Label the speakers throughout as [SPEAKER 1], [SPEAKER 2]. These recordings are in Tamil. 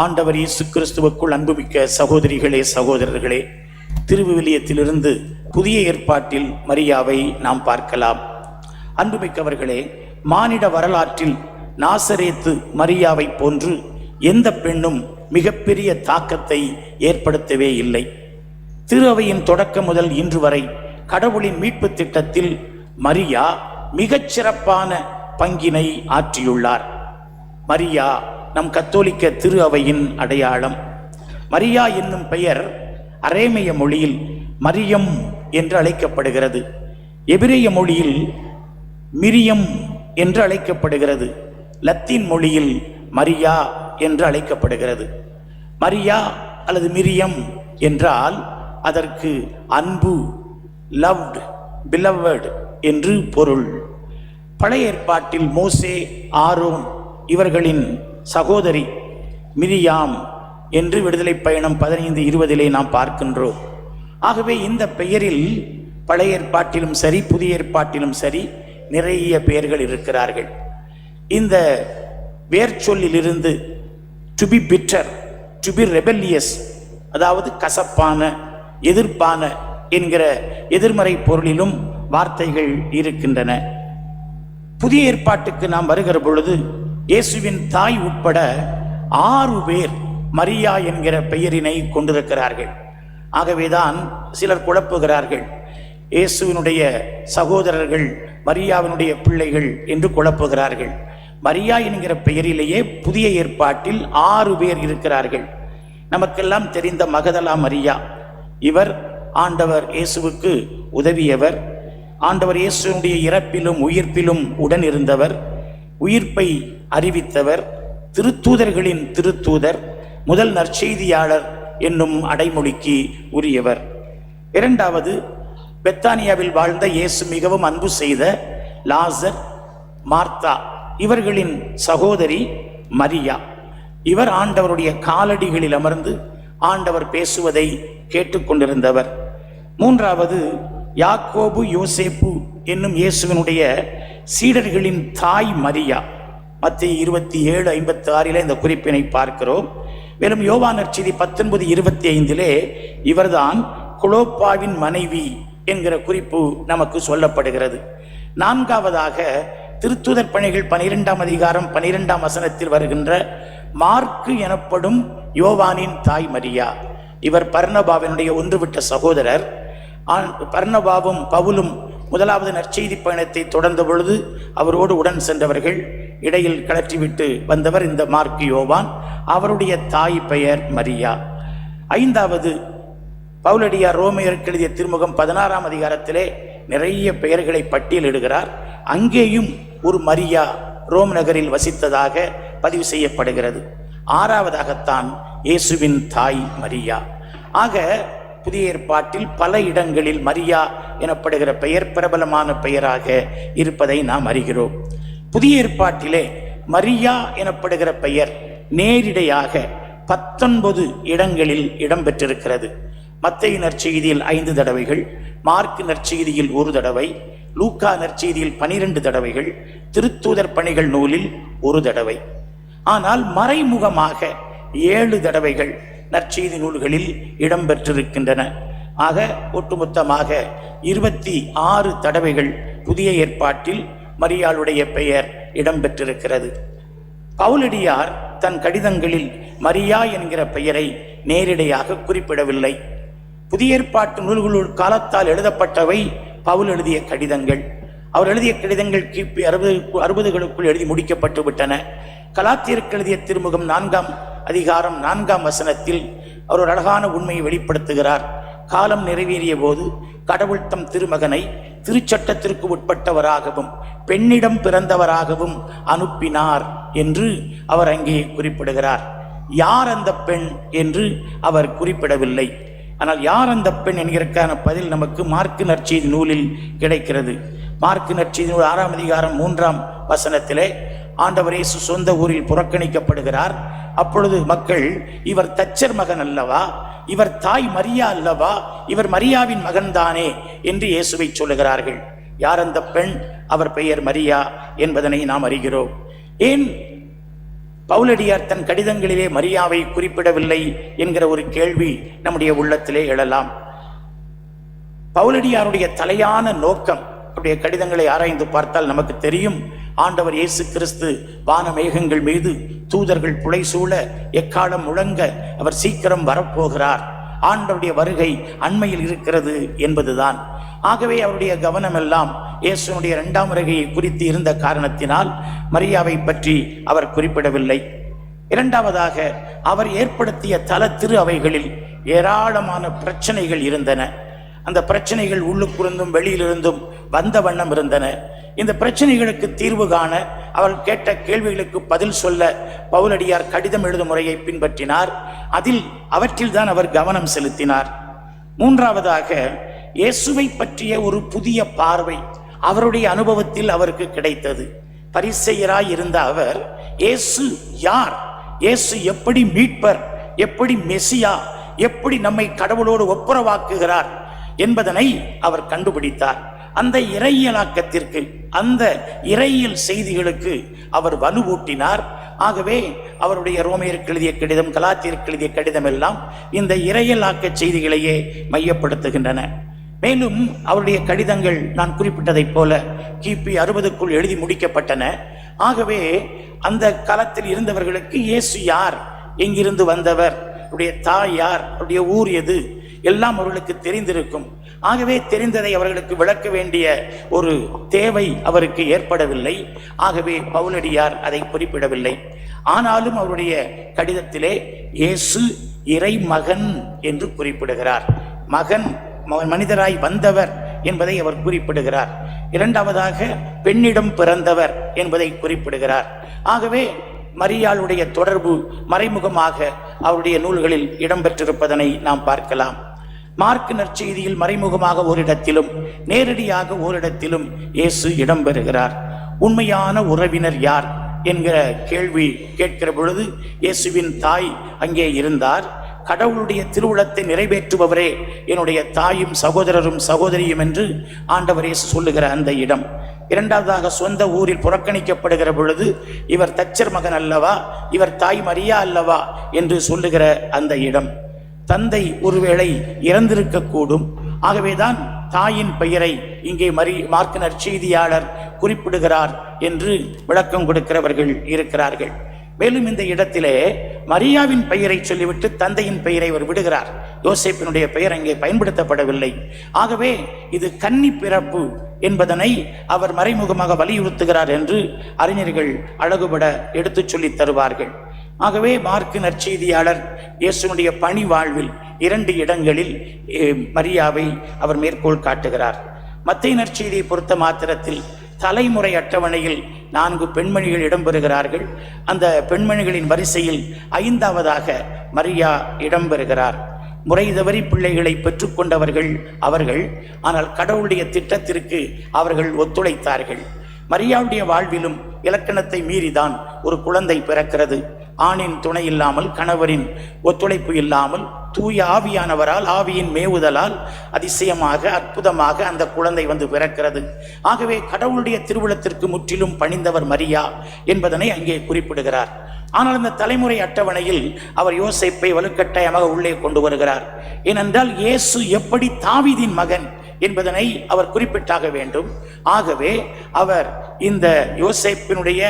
[SPEAKER 1] ஆண்டவர் இயேசு கிறிஸ்துவுக்குள் அன்புமிக்க சகோதரிகளே சகோதரர்களே திருவிவிலியத்திலிருந்து புதிய ஏற்பாட்டில் மரியாவை நாம் பார்க்கலாம். அன்புமிக்கவர்களே மானிட வரலாற்றில் நாசரேத்து மரியாவை போன்று எந்த பெண்ணும் மிகப்பெரிய தாக்கத்தை ஏற்படுத்தவே இல்லை. திரு அவையின் தொடக்கம் முதல் இன்று வரை கடவுளின் மீட்பு திட்டத்தில் மரியா மிகச்சிறப்பான பங்கினை ஆற்றியுள்ளார். மரியா நம் கத்தோலிக்க திரு அவையின் அடையாளம். மரியா என்னும் பெயர் அரேமைய மொழியில் மரியம் என்று அழைக்கப்படுகிறது. எபிரேய மொழியில் மிரியம் என்று அழைக்கப்படுகிறது. லத்தீன் மொழியில் மரியா என்று அழைக்கப்படுகிறது. மரியா அல்லது மிரியம் என்றால் அதற்கு அன்பு லவ்ட் பிலவர்டு என்று பொருள். பழைய ஏற்பாட்டில் மோசே ஆரோன் இவர்களின் சகோதரி மிரியாம் என்று விடுதலை பயணம் பதினைந்து இருபதிலே நாம் பார்க்கின்றோம். ஆகவே இந்த பெயரில் பழைய ஏற்பாட்டிலும் சரி புதிய ஏற்பாட்டிலும் சரி நிறைய பெயர்கள் இருக்கிறார்கள். இந்த வேர்ச்சொல்லிலிருந்து to be bitter to be rebellious அதாவது கசப்பான எதிர்ப்பான என்கிற எதிர்மறை பொருளிலும் வார்த்தைகள் இருக்கின்றன. புதிய ஏற்பாட்டுக்கு நாம் வருகிற பொழுது இயேசுவின் தாய் உட்பட ஆறு பேர் மரியா என்கிற பெயரினை கொண்டிருக்கிறார்கள். ஆகவேதான் சிலர் குழப்புகிறார்கள். இயேசுவினுடைய சகோதரர்கள் மரியாவினுடைய பிள்ளைகள் என்று குழப்புகிறார்கள். மரியா என்கிற பெயரிலேயே புதிய ஏற்பாட்டில் ஆறு பேர் இருக்கிறார்கள். நமக்கெல்லாம் தெரிந்த மகதலா மரியா. இவர் ஆண்டவர் இயேசுவுக்கு உதவியவர். ஆண்டவர் இயேசுனுடைய இறப்பிலும் உயிர்ப்பிலும் உடன் இருந்தவர். உயிர்ப்பை அறிவித்தவர் திருத்தூதர்களின் திருத்தூதர் முதல் நற்செய்தியாளர் என்னும் அடைமொழிக்கு உரியவர். இரண்டாவது பெத்தானியாவில் வாழ்ந்த இயேசு மிகவும் அன்பு செய்த லாசர் மார்த்தா இவர்களின் சகோதரி மரியா. இவர் ஆண்டவருடைய காலடிகளில் அமர்ந்து ஆண்டவர் பேசுவதை கேட்டுக்கொண்டிருந்தவர் மூன்றாவது யாக்கோபு யோசேப்பு என்னும் இயேசுவினுடைய சீடர்களின் தாய் மரியா. மத்திய இருபத்தி ஏழு ஐம்பத்தி ஆறிலே இந்த குறிப்பினை பார்க்கிறோம். மேலும் யோவான் செய்தி பத்தொன்பது இருபத்தி ஐந்திலே இவர்தான் குலோப்பாவின் மனைவி என்கிற குறிப்பு நமக்கு சொல்லப்படுகிறது. நான்காவதாக திருத்துதர் பணிகள் பனிரெண்டாம் அதிகாரம் பனிரெண்டாம் வசனத்தில் வருகின்ற மார்க்கு எனப்படும் யோவானின் தாய் மரியா. இவர் பர்ணபாவினுடைய ஒன்றுவிட்ட சகோதரர். ஆன் பர்ணபாவும் பவுலும் முதலாவது நற்செய்தி பயணத்தை தொடர்ந்த பொழுது அவரோடு உடன் சென்றவர்கள் இடையில் கலற்றிவிட்டு வந்தவர் இந்த மார்க் யோவான். அவருடைய தாய் பெயர் மரியா. ஐந்தாவது பவுலடியார் ரோமையருக்கு எழுதிய திருமுகம் பதினாறாம் அதிகாரத்திலே நிறைய பெயர்களை பட்டியலிடுகிறார். அங்கேயும் ஒரு மரியா ரோம் நகரில் வசித்ததாக பதிவு செய்யப்படுகிறது. ஆறாவதாகத்தான் இயேசுவின் தாய் மரியா. ஆக புதிய ஏற்பாட்டில் பல இடங்களில் மரியா எனப்படுகிற பெயர் பிரபலமான பெயராக இருப்பதை நாம் அறிகிறோம். புதிய ஏற்பாட்டிலே மரியா எனப்படுகிற பெயர் நேரிடையாக பத்தொன்பது இடங்களில் இடம்பெற்றிருக்கிறது. மத்திய நற்செய்தியில் ஐந்து தடவைகள் மார்க் நற்செய்தியில் ஒரு தடவை லூக்கா நற்செய்தியில் பனிரெண்டு தடவைகள் திருத்தூதர் பணிகள் நூலில் ஒரு தடவை. ஆனால் மறைமுகமாக ஏழு தடவைகள் நற்செய்தி நூல்களில் இடம்பெற்றிருக்கின்றன. ஆக ஒட்டுமொத்தமாக இருபத்தி ஆறு தடவைகள் புதிய ஏற்பாட்டில் மரியாளுடைய பெயர் இடம்பெற்றிருக்கிறது. பவுலடியார் தன் கடிதங்களில் மரியா என்கிற பெயரை நேரிடையாக குறிப்பிடவில்லை. புதிய ஏற்பாட்டு நூல்களுள் காலத்தால் எழுதப்பட்டவை பவுல் எழுதிய கடிதங்கள். அவர் எழுதிய கடிதங்கள் கிபி அறுபது அறுபதுகளுக்குள் எழுதி முடிக்கப்பட்டு விட்டன. கலாத்தியருக்கு எழுதிய திருமுகம் நான்காம் அதிகாரம் நான்காம் வசனத்தில் அவர் ஒரு அழகான உண்மையை வெளிப்படுத்துகிறார். காலம் நிறைவேறிய போது கடவுள் தம் திருமகனை திருச்சட்டத்திற்கு உட்பட்டவராகவும் பெண்ணிடம் பிறந்தவராகவும் அனுப்பினார் என்று அவர் அங்கே குறிப்பிடுகிறார். யார் அந்த பெண் என்று அவர் குறிப்பிடவில்லை. ஆனால் யார் அந்த பெண் என்கிறக்கான பதில் நமக்கு மார்க்கு நற்செய்தி நூலில் கிடைக்கிறது. மார்க்கு நற்செய்தி நூல் ஆறாம் அதிகாரம் மூன்றாம் வசனத்திலே ஆண்டவர் இயேசு சொந்த ஊரில் புறக்கணிக்கப்படுகிறார். அப்பொழுது மக்கள் இவர் தச்சர் மகன் அல்லவா? இவர் தாய் மரியா அல்லவா? இவர் மரியாவின் மகன்தானே? என்று இயேசுவை சொல்லுகிறார்கள். யார் அந்த பெண்? அவர் பெயர் மரியா என்பதனை நாம் அறிகிறோம். ஏன் பவுலடியார் தன் கடிதங்களிலே மரியாவை குறிப்பிடவில்லை? என்கிற ஒரு கேள்வி நம்முடைய உள்ளத்திலே எழலாம். பவுலடியாருடைய தலையான நோக்கம் அவருடைய கடிதங்களை ஆராய்ந்து பார்த்தால் நமக்கு தெரியும். ஆண்டவர் இயேசு கிறிஸ்து வான மேகங்கள் மீது தூதர்கள் புடைசூழ எக்காலம் முழங்க அவர் சீக்கிரம் வரப்போகிறார். ஆண்டவருடைய வருகை அண்மையில் இருக்கிறது என்பதுதான். ஆகவே அவருடைய கவனமெல்லாம் இயேசுனுடைய இரண்டாம் வருகையை குறித்து இருந்த காரணத்தினால் மரியாவை பற்றி அவர் குறிப்பிடவில்லை. இரண்டாவதாக அவர் ஏற்படுத்திய தல திரு அவைகளில் ஏராளமான பிரச்சனைகள் இருந்தன. அந்த பிரச்சனைகள் உள்ளுக்குருந்தும் வெளியிலிருந்தும் வந்த வண்ணம் இருந்தன. இந்த பிரச்சனைகளுக்கு தீர்வு காண அவர் கேட்ட கேள்விகளுக்கு பதில் சொல்ல பவுலடியார் கடிதம் எழுதும் முறையை பின்பற்றினார். அதில் அவற்றில்தான் அவர் கவனம் செலுத்தினார். மூன்றாவதாக இயேசுவை பற்றிய ஒரு புதிய பார்வை அவருடைய அனுபவத்தில் அவருக்கு கிடைத்தது. பரிசெயராய் இருந்த அவர் இயேசு யார்? இயேசு எப்படி மீட்பர்? எப்படி மெசியா? எப்படி நம்மை கடவுளோடு ஒப்புரவாக்குகிறார்? என்பதனை அவர் கண்டுபிடித்தார். அந்த இறையியலாக்கத்திற்கு அந்த இறையியல் செய்திகளுக்கு அவர் வலுவூட்டினார். ஆகவே அவருடைய ரோமையருக்கு எழுதிய கடிதம் கலாத்திற்கு எழுதிய கடிதம் எல்லாம் இந்த இறையலாக்க செய்திகளையே மையப்படுத்துகின்றன. மேலும் அவருடைய கடிதங்கள் நான் குறிப்பிட்டதைப் போல கிபி அறுபதுக்குள் எழுதி முடிக்கப்பட்டன. ஆகவே அந்த காலத்தில் இருந்தவர்களுக்கு இயேசு யார்? எங்கிருந்து வந்தவர்? அவருடைய தாய் யார்? அவருடைய ஊர் எது? எல்லாம் அவர்களுக்கு தெரிந்திருக்கும். ஆகவே தெரிந்ததை அவர்களுக்கு விளக்க வேண்டிய ஒரு தேவை அவருக்கு ஏற்படவில்லை. ஆகவே பவுலடியார் அதை குறிப்பிடவில்லை. ஆனாலும் அவருடைய கடிதத்திலே இயேசு இறைமகன் என்று குறிப்பிடுகிறார். மகன் மனிதராய் வந்தவர் என்பதை அவர் குறிப்பிடுகிறார். இரண்டாவதாக பெண்ணிடம் பிறந்தவர் என்பதை குறிப்பிடுகிறார். ஆகவே மரியாளுடைய தொடர்பு மறைமுகமாக அவருடைய நூல்களில் இடம்பெற்றிருப்பதனை நாம் பார்க்கலாம். மார்க் நற்செய்தியில் மறைமுகமாக ஓரிடத்திலும் நேரடியாக ஓரிடத்திலும் இயேசு இடம்பெறுகிறார் உண்மையான உறவினர் யார் என்கிற கேள்வி கேட்கிற பொழுது இயேசுவின் தாய் அங்கே இருந்தார். கடவுளுடைய திருவுளத்தை நிறைவேற்றுபவரே என்னுடைய தாயும் சகோதரரும் சகோதரியும் என்று ஆண்டவர் இயேசு சொல்லுகிற அந்த இடம். இரண்டாவதாக சொந்த ஊரில் புறக்கணிக்கப்படுகிற பொழுது இவர் தச்சர் மகன் அல்லவா இவர் தாய் மரியா அல்லவா என்று சொல்லுகிற அந்த இடம். தந்தை ஒருவேளை இறந்திருக்கக்கூடும். ஆகவேதான் தாயின் பெயரை இங்கே மரி மார்க்க நற்செய்தியாளர் குறிப்பிடுகிறார் என்று விளக்கம் கொடுக்கிறவர்கள் இருக்கிறார்கள். மேலும் இந்த இடத்திலே மரியாவின் பெயரை சொல்லிவிட்டு தந்தையின் பெயரை அவர் விடுகிறார். யோசேப்பினுடைய பெயர் அங்கே பயன்படுத்தப்படவில்லை. ஆகவே இது கன்னி பிறப்பு என்பதனை அவர் மறைமுகமாக வலியுறுத்துகிறார் என்று அறிஞர்கள் அழகுபட எடுத்துச் சொல்லித் தருவார்கள். ஆகவே மார்க்கு நற்செய்தியாளர் இயேசுனுடைய பணி வாழ்வில் இரண்டு இடங்களில் மரியாவை அவர் மேற்கோள் காட்டுகிறார். மத்திய நற்செய்தியை பொறுத்த மாத்திரத்தில் தலைமுறை அட்டவணையில் நான்கு பெண்மணிகள் இடம்பெறுகிறார்கள். அந்த பெண்மணிகளின் வரிசையில் ஐந்தாவதாக மரியா இடம்பெறுகிறார். முறை தவறி பிள்ளைகளை பெற்றுக்கொண்டவர்கள் அவர்கள் ஆனால் கடவுளுடைய திட்டத்திற்கு அவர்கள் ஒத்துழைத்தார்கள். மரியாவுடைய வாழ்விலும் இலக்கணத்தை மீறிதான் ஒரு குழந்தை பிறக்கிறது. ஆணின் துணை இல்லாமல் கணவரின் ஒத்துழைப்பு இல்லாமல் தூய ஆவியானவரால் ஆவியின் மேவுதலால் அதிசயமாக அற்புதமாக அந்த குழந்தை வந்து பிறக்கிறது. ஆகவே கடவுளுடைய திருவிழத்திற்கு முற்றிலும் பணிந்தவர் மரியா என்பதனை அங்கே குறிப்பிடுகிறார். ஆனால் இந்த தலைமுறை அட்டவணையில் அவர் யோசிப்பை வலுக்கட்டாயமாக உள்ளே கொண்டு வருகிறார். ஏனென்றால் இயேசு எப்படி தாவிதின் மகன் என்பதனை அவர் குறிப்பிட்டாக வேண்டும். ஆகவே அவர் இந்த யோசேப்பினுடைய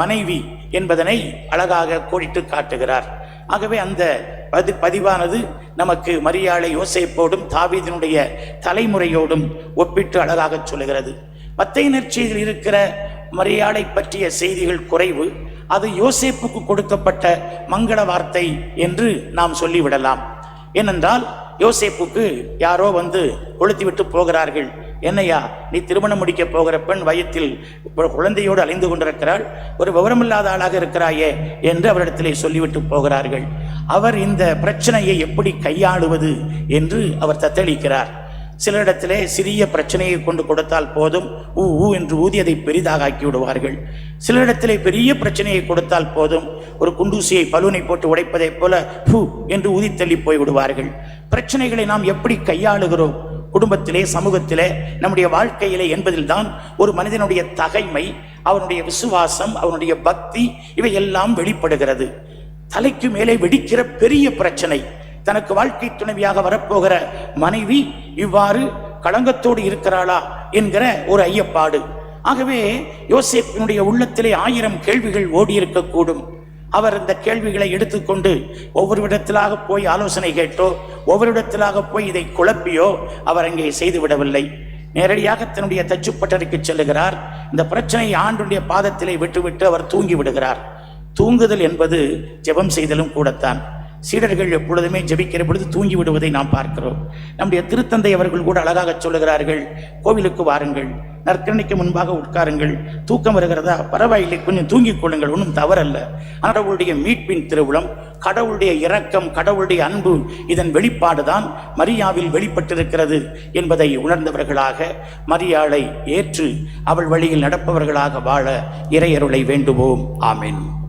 [SPEAKER 1] மனைவி என்பதனை அழகாக கோடிட்டு காட்டுகிறார். ஆகவே அந்த பதி பதிவானது நமக்கு மரியாளை யோசேப்போடும் தாவீதினுடைய தலைமுறையோடும் ஒப்பிட்டு அழகாக சொல்லுகிறது. பத்தை நற்செய்தியில் இருக்கிற மரியாதை பற்றிய செய்திகள் குறைவு அது யோசேப்புக்கு கொடுக்கப்பட்ட மங்கள வார்த்தை என்று நாம் சொல்லிவிடலாம். ஏனென்றால் யோசேப்புக்கு யாரோ வந்து கொளுத்திவிட்டு போகிறார்கள். என்னையா நீ திருமணம் முடிக்க போகிற பெண் வயத்தில் குழந்தையோடு அலைந்து கொண்டிருக்கிறாள்? ஒரு விவரமில்லாத ஆளாக இருக்கிறாயே என்று அவரிடத்திலே சொல்லிவிட்டு போகிறார்கள். அவர் இந்த பிரச்சனையை எப்படி கையாளுவது என்று அவர் தத்தளிக்கிறார். சிலரிடத்திலே சிறிய பிரச்சனையை கொண்டு கொடுத்தால் போதும் ஊ ஊ என்று ஊதி அதை பெரிதாக ஆக்கி விடுவார்கள் சிலரிடத்திலே பெரிய பிரச்சனையை கொடுத்தால் போதும் ஒரு குண்டூசியை பலூனை போட்டு உடைப்பதைப் போல ஹூ என்று ஊதி தள்ளி போய் விடுவார்கள் பிரச்சனைகளை நாம் எப்படி கையாளுகிறோம்? குடும்பத்திலே சமூகத்திலே நம்முடைய வாழ்க்கையிலே என்பதில்தான் ஒரு மனிதனுடைய தகைமை அவனுடைய விசுவாசம் அவனுடைய பக்தி இவையெல்லாம் வெளிப்படுகிறது. தலைக்கு மேலே வெடிக்கிற பெரிய பிரச்சனை. தனக்கு வாழ்க்கை துணைவியாக வரப்போகிற மனைவி இவ்வாறு களங்கத்தோடு இருக்கிறாளா என்கிற ஒரு ஐயப்பாடு. ஆகவே யோசேப்பினுடைய உள்ளத்திலே ஆயிரம் கேள்விகள் ஓடி இருக்கக்கூடும் அவர் இந்த கேள்விகளை எடுத்துக்கொண்டு ஒவ்வொரு இடத்திலாக போய் ஆலோசனை கேட்டோ ஒவ்வொரு இடத்திலாக போய் இதை குழப்பியோ அவர் அங்கே செய்துவிடவில்லை. நேரடியாக தன்னுடைய தச்சுப்பட்டறைக்கு செல்லுகிறார். இந்த பிரச்சனையை ஆண்டுடைய பாதத்திலே விட்டுவிட்டு அவர் தூங்கி விடுகிறார் தூங்குதல் என்பது ஜெபம் செய்தலும் கூடத்தான். சீடர்கள் எப்பொழுதுமே ஜெபிக்கிற பொழுது தூங்கி விடுவதை நாம் பார்க்கிறோம். நம்முடைய திருத்தந்தை அவர்கள் கூட அழகாக சொல்லுகிறார்கள் கோவிலுக்கு வாருங்கள். நற்கரணிக்கு முன்பாக உட்காருங்கள். தூக்கம் வருகிறதா? பரவாயில்லை. கொஞ்சம் தூங்கிக் கொள்ளுங்கள். ஒன்றும் தவறல்ல. கடவுளுடைய மீட்பின் திருவுளம் கடவுளுடைய இரக்கம் கடவுளுடைய அன்பு இதன் வெளிப்பாடுதான் மரியாவில் வெளிப்பட்டிருக்கிறது என்பதை உணர்ந்தவர்களாக மரியாளை ஏற்று அவள் வழியில் நடப்பவர்களாக வாழ இறையருளை வேண்டுவோம். ஆமேன்.